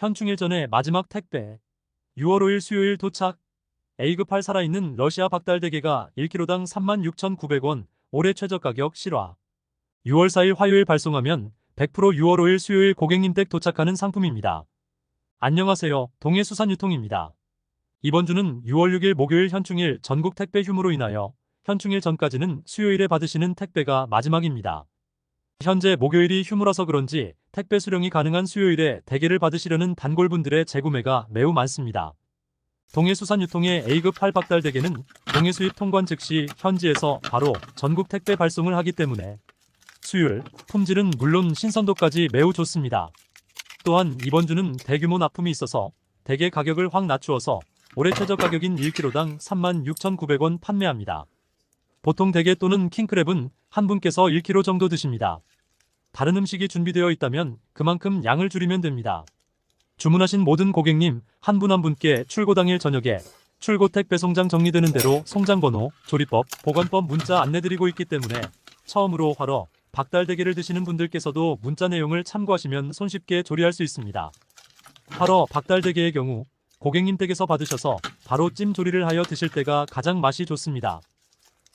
현충일 전에 마지막 택배. 6월 5일 수요일 도착. A급할 살아있는 러시아 박달대게가 1kg당 36,900원, 올해 최저가격 실화. 6월 4일 화요일 발송하면 100% 6월 5일 수요일 고객님 댁 도착하는 상품입니다. 안녕하세요. 동해수산유통입니다. 이번 주는 6월 6일 목요일 현충일 전국 택배 휴무로 인하여 현충일 전까지는 수요일에 받으시는 택배가 마지막입니다. 현재 목요일이 휴무라서 그런지 택배 수령이 가능한 수요일에 대게를 받으시려는 단골분들의 재구매가 매우 많습니다. 동해수산 유통의 A급 팔박달 대게는 동해 수입 통관 즉시 현지에서 바로 전국 택배 발송을 하기 때문에 수율, 품질은 물론 신선도까지 매우 좋습니다. 또한 이번 주는 대규모 납품이 있어서 대게 가격을 확 낮추어서 올해 최저 가격인 1kg당 36,900원 판매합니다. 보통 대게 또는 킹크랩은 한 분께서 1kg 정도 드십니다. 다른 음식이 준비되어 있다면 그만큼 양을 줄이면 됩니다. 주문하신 모든 고객님 한분한 분께 출고 당일 저녁에 출고택 배송장 정리되는 대로 송장 번호, 조리법, 보관법 문자 안내드리고 있기 때문에 처음으로 화러, 박달대게를 드시는 분들께서도 문자 내용을 참고하시면 손쉽게 조리할 수 있습니다. 화러, 박달대게의 경우 고객님 댁에서 받으셔서 바로 찜 조리를 하여 드실 때가 가장 맛이 좋습니다.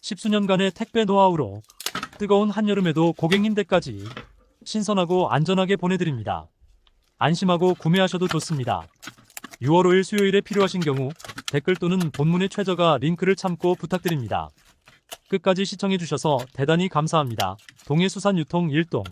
십수년간의 택배 노하우로 뜨거운 한여름에도 고객님 댁까지 신선하고 안전하게 보내드립니다. 안심하고 구매하셔도 좋습니다. 6월 5일 수요일에 필요하신 경우 댓글 또는 본문의 최저가 링크를 참고 부탁드립니다. 끝까지 시청해주셔서 대단히 감사합니다. 동해수산유통 1동